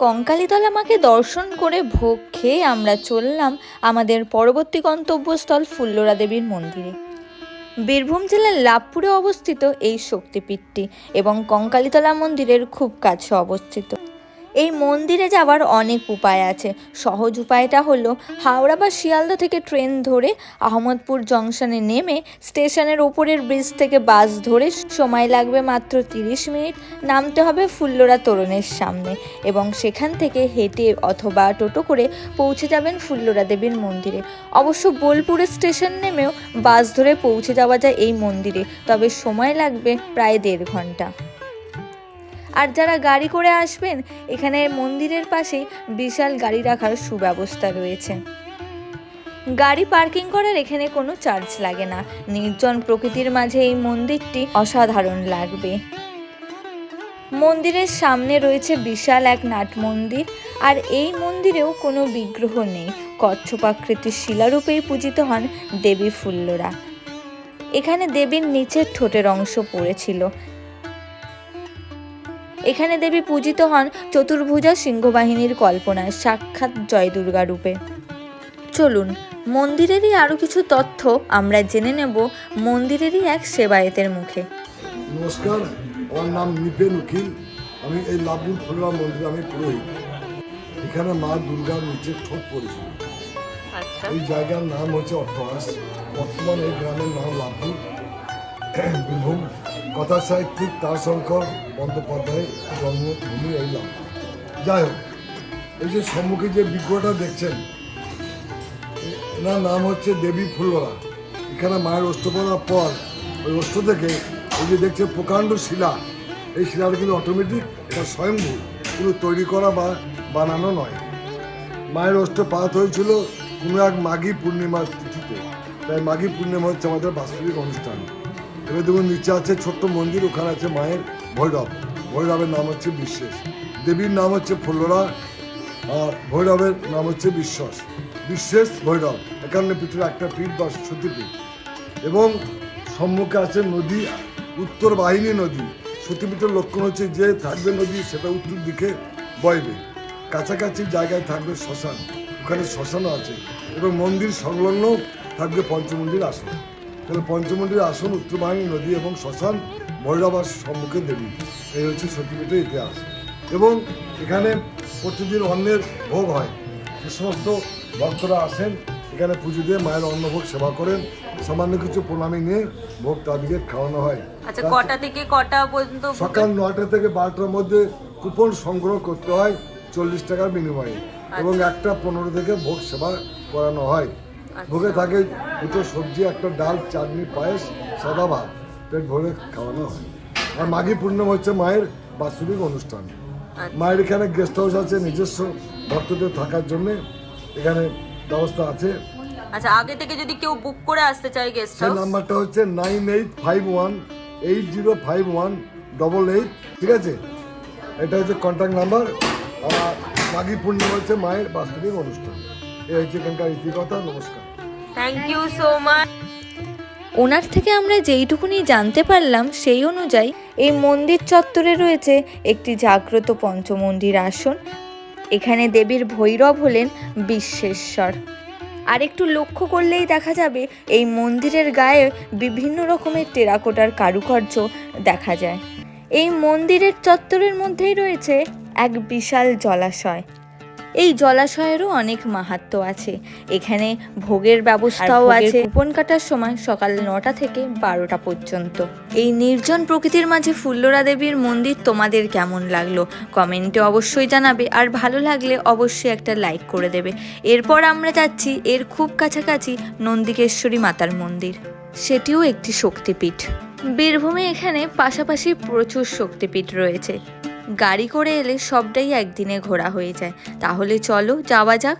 কঙ্কালীতলা মাকে দর্শন করে ভোগ খেয়ে আমরা চললাম আমাদের পরবর্তী গন্তব্যস্থল ফুল্লরা দেবীর মন্দিরে। বীরভূম জেলার লাভপুরে অবস্থিত এই শক্তিপীঠটি এবং কঙ্কালীতলা মন্দিরের খুব কাছে অবস্থিত। এই মন্দিরে যাওয়ার অনেক উপায় আছে। সহজ উপায়টা হলো, হাওড়া বা শিয়ালদা থেকে ট্রেন ধরে আহমদপুর জংশনে নেমে স্টেশনের ওপরের ব্রিজ থেকে বাস ধরে সময় লাগবে মাত্র তিরিশ মিনিট, নামতে হবে ফুল্লরা তোরণের সামনে এবং সেখান থেকে হেঁটে অথবা টোটো করে পৌঁছে যাবেন ফুল্লরা দেবীর মন্দিরে। অবশ্য বোলপুরের স্টেশন নেমেও বাস ধরে পৌঁছে যাওয়া যায় এই মন্দিরে, তবে সময় লাগবে প্রায় দেড় ঘণ্টা। আর যারা গাড়ি করে আসবেন, এখানে মন্দিরের পাশেই বিশাল গাড়ি রাখার সুব্যবস্থা রয়েছে। গাড়ি পার্কিং করার এখানে কোনো চার্জ লাগে না। নির্জন প্রকৃতির মাঝে এই মন্দিরটি অসাধারণ লাগবে। মন্দিরের সামনে রয়েছে বিশাল এক নাট মন্দির, আর এই মন্দিরেও কোনো বিগ্রহ নেই। কচ্ছপাকৃতির শিলারূপেই পূজিত হন দেবী ফুল্লরা। এখানে দেবীর নিচের ঠোঁটের অংশ পড়েছিল। এখানে দেবী পূজিত হন চতুর্ভুজা সিংহবাহিনীর কল্পনায় সাক্ষাৎ জয় দুর্গা রূপে। চলুন মন্দিরেরই আরও কিছু তথ্য আমরা জেনে নেব মন্দিরেরই এক সেবায়েতের মুখে। নমস্কার আমার নাম নিপেন উকিল। আমি এই লাভুর ফুলরা মন্দিরে আমি পুরোহিত। এখানে মা দুর্গার নিচে ঠোঁট পড়েছিল। আচ্ছা। এই জায়গার নাম হচ্ছে অট্টহাস। বর্তমান এই গ্রামের নাম লাভপুর বীরভূম কথা সাহিত্যিক তারশঙ্কর বন্দ্যোপাধ্যায় জন্মভূমি এই লাভপুর যাই হোক, এই যে সম্মুখে যে বিগ্রহটা দেখছেন এনার নাম হচ্ছে দেবী ফুলরা এখানে মায়ের অস্ত্র পড়ার পর ওই অস্ত্র থেকে এই যে দেখছে প্রকাণ্ড শিলা, এই শিলাটা কিন্তু অটোমেটিক এটা স্বয়ংভূ কোনো তৈরি করা বা বানানো নয়। মায়ের অস্ত্র পাত হয়েছিল কোনো এক মাঘী পূর্ণিমার তিথিতে। তাই মাঘী পূর্ণিমা হচ্ছে আমাদের বাস্তবিক অনুষ্ঠান। এবার দেখুন, নিচে আছে ছোট্ট মন্দির, ওখানে আছে মায়ের ভৈরব। ভৈরবের নাম হচ্ছে বিশ্বাস। দেবীর নাম হচ্ছে ফুল্লরা আর ভৈরবের নাম হচ্ছে বিশ্বাস। বিশ্বাস, ভৈরব। একান্ন পীঠের একটা পীঠ বা সতীপীঠ এবং সম্মুখে আছে নদী, উত্তর বাহিনী নদী। সতীপীঠের লক্ষণ হচ্ছে যে থাকবে নদী, সেটা উত্তর দিকে বয়বে কাছাকাছি জায়গায় থাকবে শ্মশান। ওখানে শ্মশানও আছে। এবং মন্দির সংলগ্ন থাকবে পঞ্চমন্দির আসন। তাহলে পঞ্চমন্দির আসন উত্তরবাহিনী নদী এবং শ্মশান ভৈরবার সম্মুখে দেবী। এই হচ্ছে সতীপীঠের ইতিহাস। এবং এখানে প্রতিদিন অন্নের ভোগ হয়। যে সমস্ত ভক্তরা আসেন এখানে পুজো দিয়ে মায়ের অন্নভোগ সেবা করেন সামান্য কিছু প্রণামী নিয়ে ভোগ তাদেরকে খাওয়ানো হয়। আচ্ছা কটা থেকে কটা পর্যন্ত সকাল নটা থেকে বারোটার মধ্যে কুপন সংগ্রহ করতে হয় চল্লিশ টাকার বিনিময়ে। এবং একটা পনেরো থেকে ভোগ সেবা করানো হয়। ভোগে থাকে দুটো সবজি একটা ডাল চাটনি পায়েস সাদা ভাত। পেট ভরে খাওয়ানো হয়। আর মাঘী পূর্ণিমা হচ্ছে মায়ের বাৎসরিক অনুষ্ঠান। মায়ের এখানে গেস্ট হাউস আছে নিজস্ব ভক্তদের থাকার জন্য এখানে ব্যবস্থা আছে। আচ্ছা আগে থেকে যদি কেউ বুক করে আসতে চায় গেস্ট হাউস নাম্বারটা হচ্ছে nine eight five one eight zero five one double eight ঠিক আছে? এটা হচ্ছে কন্ট্যাক্ট নাম্বার আর মাঘী পূর্ণিমা হচ্ছে মায়ের বাস্তবিক অনুষ্ঠান। এই হচ্ছে এখানকার ইতিকথা নমস্কার। Thank you so much owner থেকে আমরা যেইটুকুনি জানতে পারলাম সেই অনুযায়ী এই মন্দির চত্বরে রয়েছে একটি জাগ্রত পঞ্চমন্দির আসন। এখানে দেবীর ভৈরব হলেন বিশ্বেশ্বর। আর একটু লক্ষ্য করলেই দেখা যাবে এই মন্দিরের গায়ে বিভিন্ন রকমের টেরাকোটার কারুকার্য দেখা যায়। এই মন্দিরের চত্বরের মধ্যেই রয়েছে এক বিশাল জলাশয়। এই জলাশয়েরও অনেক মাহাত্ম্য আছে। এখানে ভোগের ব্যবস্থাও আছে। কুপন কাটার সময় সকাল নটা থেকে বারোটা পর্যন্ত। এই নির্জন প্রকৃতির মাঝে ফুল্লরা দেবীর মন্দির তোমাদের কেমন লাগল? কমেন্টে অবশ্যই জানাবে। আর ভালো লাগলে অবশ্যই একটা লাইক করে দেবে। এরপর আমরা যাচ্ছি এর খুব কাছাকাছি নন্দিকেশ্বরী মাতার মন্দির। সেটিও একটি শক্তিপীঠ। বীরভূমে এখানে পাশাপাশি প্রচুর শক্তিপীঠ রয়েছে। গাড়ি করে এলে সবটাই একদিনে ঘোরা হয়ে যায়। তাহলে চলো যাওয়া যাক।